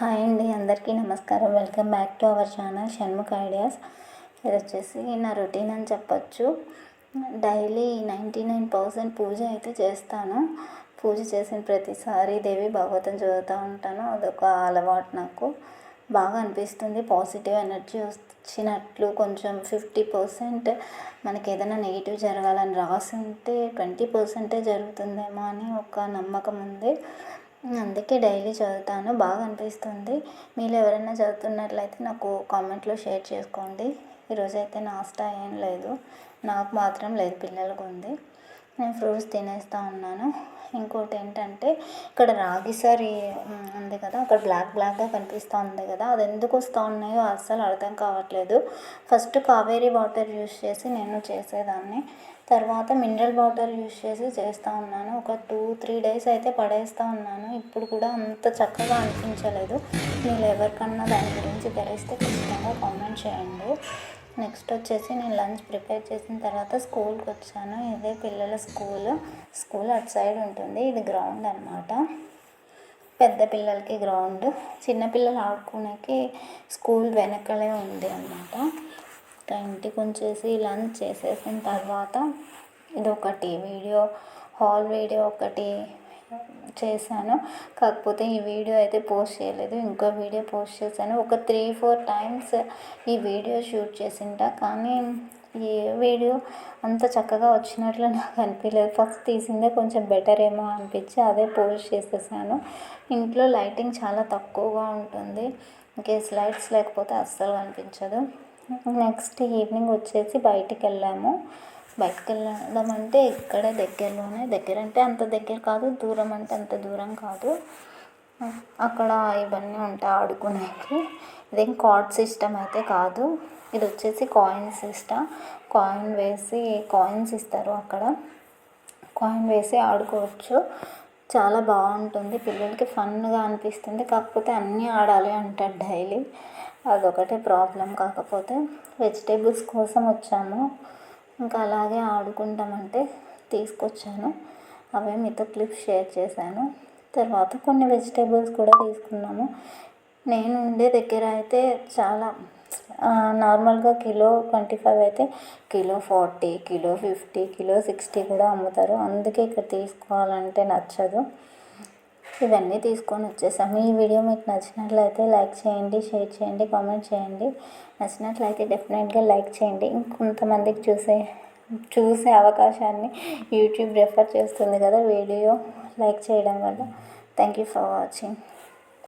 Hi అండి అందరికీ నమస్కారం. Welcome back to our channel Shanmukha ideas. ఇది వచ్చేసి నా రొటీన్ అని చెప్పచ్చు. డైలీ నైంటీ నైన్ పర్సెంట్ పూజ అయితే చేస్తాను. పూజ చేసిన ప్రతిసారి దేవి భాగవతం చదువుతూ ఉంటాను. అదొక అలవాటు నాకు. బాగా అనిపిస్తుంది. పాజిటివ్ ఎనర్జీ వచ్చినట్లు కొంచెం ఫిఫ్టీ పర్సెంట్ మనకి ఏదైనా నెగిటివ్ జరగాలని రాసి ఉంటే ట్వంటీ పర్సెంటే జరుగుతుందేమో అని ఒక నమ్మకం ఉంది. అందుకే డైలీ చదువుతాను. బాగా అనిపిస్తుంది. మీరు ఎవరైనా చదువుతున్నట్లయితే నాకు కామెంట్లో షేర్ చేసుకోండి. ఈరోజైతే నాస్టా ఏం లేదు. నాకు మాత్రం లేదు పిల్లలకు ఉంది నేను ఫ్రూట్స్ తినేస్తూ ఉన్నాను. ఇంకోటి ఏంటంటే ఇక్కడ రాగి సారి ఉంది కదా అక్కడ బ్లాక్ బ్లాక్గా కనిపిస్తూ ఉంది కదా అది ఎందుకు వస్తూ ఉన్నాయో అస్సలు అర్థం కావట్లేదు. ఫస్ట్ కావేరీ వాటర్ యూస్ చేసి నేను చేసేదాన్ని. తర్వాత మినరల్ వాటర్ యూస్ చేసి చేస్తూ ఉన్నాను. ఒక టూ త్రీ డేస్ అయితే పడేస్తూ ఉన్నాను. ఇప్పుడు కూడా అంత చక్కగా అనిపించలేదు. మీరు ఎవరికన్నా దాని గురించి తెలిస్తే ఖచ్చితంగా కామెంట్ చేయండి. నెక్స్ట్ వచ్చేసి నేను లంచ్ ప్రిపేర్ చేసిన తర్వాత స్కూల్కి వచ్చాను. ఇదే పిల్లల స్కూల్. స్కూల్ అటు సైడ్ ఉంటుంది. ఇది గ్రౌండ్ అనమాట పెద్ద పిల్లలకి గ్రౌండ్. చిన్నపిల్లలు ఆడుకునేకి స్కూల్ వెనకలే ఉంది అనమాట ఇంకా ఇంటికి ఉంచేసి లంచ్ చేసేసిన తర్వాత ఇది ఒకటి వీడియో హాల్ వీడియో ఒకటి. చేశాను. కాకపోతే ఈ వీడియో అయితే పోస్ట్ చేయలేదు. ఇంకో వీడియో పోస్ట్ చేశాను. ఒక త్రీ ఫోర్ టైమ్స్ ఈ వీడియో షూట్ చేసింట. కానీ ఈ వీడియో అంత చక్కగా వచ్చినట్లు నాకు అనిపించలేదు ఫస్ట్ తీసిందే కొంచెం బెటర్ ఏమో అనిపించి అదే పోస్ట్ చేసేసాను. ఇంట్లో లైటింగ్ చాలా తక్కువగా ఉంటుంది. ఇంకేస్ లైట్స్ లేకపోతే అస్సలు కనిపించదు నెక్స్ట్ ఈవినింగ్ వచ్చేసి బయటికి వెళ్ళాము. బయటకు వెళ్ళడం అంటే ఇక్కడే దగ్గరలోనే దగ్గర అంటే అంత దగ్గర కాదు దూరం అంటే అంత దూరం కాదు. అక్కడ ఇవన్నీ ఉంటాయి ఆడుకునేకి. ఇదేం కార్డ్ సిస్టమ్ అయితే కాదు. ఇది వచ్చేసి కాయిన్ సిస్టమ్. కాయిన్ వేసి కాయిన్స్ ఇస్తారు అక్కడ. కాయిన్ వేసి ఆడుకోవచ్చు. చాలా బాగుంటుంది. పిల్లలకి ఫన్గా అనిపిస్తుంది. కాకపోతే అన్నీ ఆడాలి అంటారు డైలీ. అదొకటే ప్రాబ్లం కాకపోతే. వెజిటేబుల్స్ కోసం వచ్చాము. ఇంకా అలాగే ఆడుకుంటామంటే తీసుకొచ్చాను. అవే మీతో క్లిప్స్ షేర్ చేశాను. తర్వాత కొన్ని వెజిటేబుల్స్ కూడా తీసుకున్నాము. నేను ఉండే దగ్గర అయితే చాలా నార్మల్గా కిలో ట్వంటీ ఫైవ్ అయితే kilo forty kilo fifty kilo sixty కూడా అమ్ముతారు. అందుకే ఇక్కడ తీసుకోవాలంటే నచ్చదు. ఇవన్నీ తీసుకొని వచ్చేసాము ఈ వీడియో మీకు నచ్చినట్లయితే లైక్ చేయండి షేర్ చేయండి కామెంట్ చేయండి. నచ్చినట్లయితే డెఫినెట్గా లైక్ చేయండి. ఇంకొంతమందికి చూసే చూసే అవకాశాన్ని యూట్యూబ్ రెఫర్ చేస్తుంది కదా వీడియో లైక్ చేయడం వల్ల. Thank you for watching.